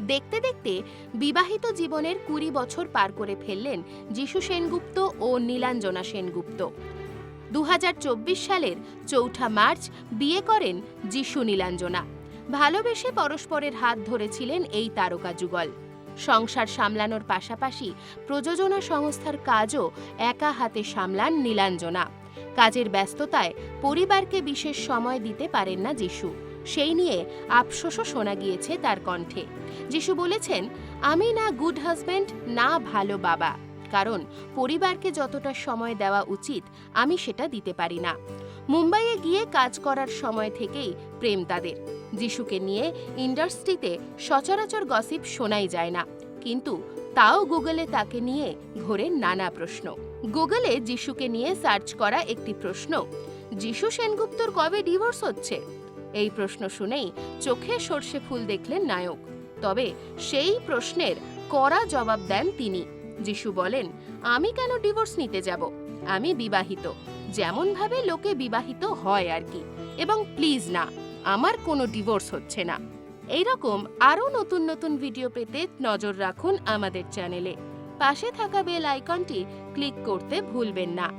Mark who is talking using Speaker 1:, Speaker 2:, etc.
Speaker 1: দেখতে দেখতে বিবাহিত জীবনের কুড়ি বছর পার করে ফেললেন যিশু সেনগুপ্ত ও নীলাঞ্জনা সেনগুপ্ত। দু হাজার চব্বিশ সালের চৌঠা মার্চ বিয়ে করেন যিশু নীলাঞ্জনা। ভালোবেসে পরস্পরের হাত ধরেছিলেন এই তারকা যুগল। সংসার সামলানোর পাশাপাশি প্রযোজনা সংস্থার কাজও একা হাতে সামলান নীলাঞ্জনা। কাজের ব্যস্ততায় পরিবারকে বিশেষ সময় দিতে পারেন না যিশু। সেই নিয়ে আফসোসও শোনা গিয়েছে তার কণ্ঠে। যিশু বলেছেন, আমি না গুড হাজব্যান্ড না ভালো বাবা। কারণ পরিবারকে যতটা সময় দেওয়া উচিত, আমি সেটা দিতে পারি না। মুম্বাইয়ে গিয়ে কাজ করার সময় থেকেই প্রেম তাদের। যিশুকে নিয়ে ইন্ডাস্ট্রিতে সচরাচর গসিপ শোনাই যায় না। কিন্তু তাও গুগলে তাকে নিয়ে ঘোরে নানা প্রশ্ন। গুগলে যিশুকে নিয়ে সার্চ করা একটি প্রশ্ন, যিশু সেনগুপ্তর কবে ডিভোর্স হচ্ছে? এই প্রশ্ন শুনেই চোখে সর্ষে ফুল দেখলেন নায়ক। তবে সেই প্রশ্নের কড়া জবাব দেন তিনি, যিশু বলেন, আমি কেন ডিভোর্স নিতে যাব? আমি বিবাহিত। যেমনভাবে লোকে বিবাহিত হয় আর কি। এবং প্লিজ না, আমার কোনো ডিভোর্স হচ্ছে না। এইরকম আরও নতুন নতুন ভিডিও পেতে নজর রাখুন আমাদের চ্যানেলে। পাশে থাকা বেল আইকনটি ক্লিক করতে ভুলবেন না।